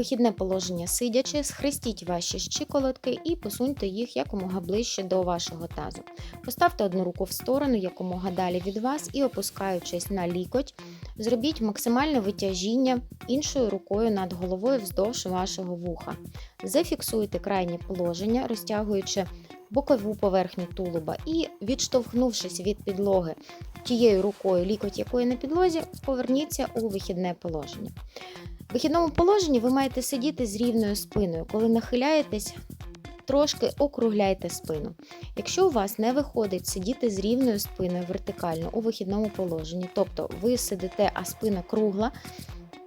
вихідне положення сидячи, схрестіть ваші щиколотки і посуньте їх якомога ближче до вашого тазу. Поставте одну руку в сторону, якомога далі від вас, і опускаючись на лікоть, зробіть максимальне витяжіння іншою рукою над головою вздовж вашого вуха. Зафіксуйте крайнє положення, розтягуючи бокову поверхню тулуба і, відштовхнувшись від підлоги тією рукою, лікоть якої на підлозі, поверніться у вихідне положення. В вихідному положенні ви маєте сидіти з рівною спиною. Коли нахиляєтесь, трошки округляйте спину. Якщо у вас не виходить сидіти з рівною спиною вертикально у вихідному положенні, тобто ви сидите, а спина кругла,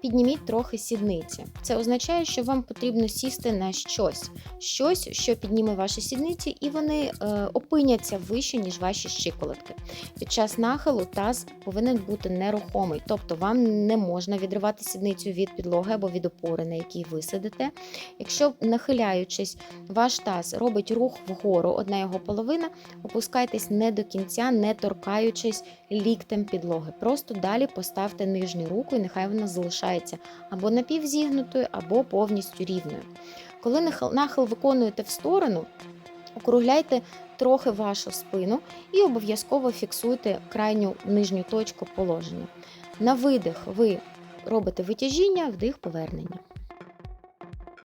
підніміть трохи сідниці. Це означає, що вам потрібно сісти на щось, щось, що підніме ваші сідниці, і вони е, опиняться вище, ніж ваші щиколотки. Під час нахилу таз повинен бути нерухомий, тобто вам не можна відривати сідницю від підлоги або від опори, на якій ви сидите. Якщо нахиляючись, ваш таз робить рух вгору, одна його половина, опускайтесь не до кінця, не торкаючись ліктем підлоги. Просто далі поставте нижню руку, і нехай вона залишається або напівзігнутою, або повністю рівною. Коли нахил- виконуєте в сторону, округляйте трохи вашу спину і обов'язково фіксуйте крайню нижню точку положення. На видих ви робите витяжіння, вдих повернення.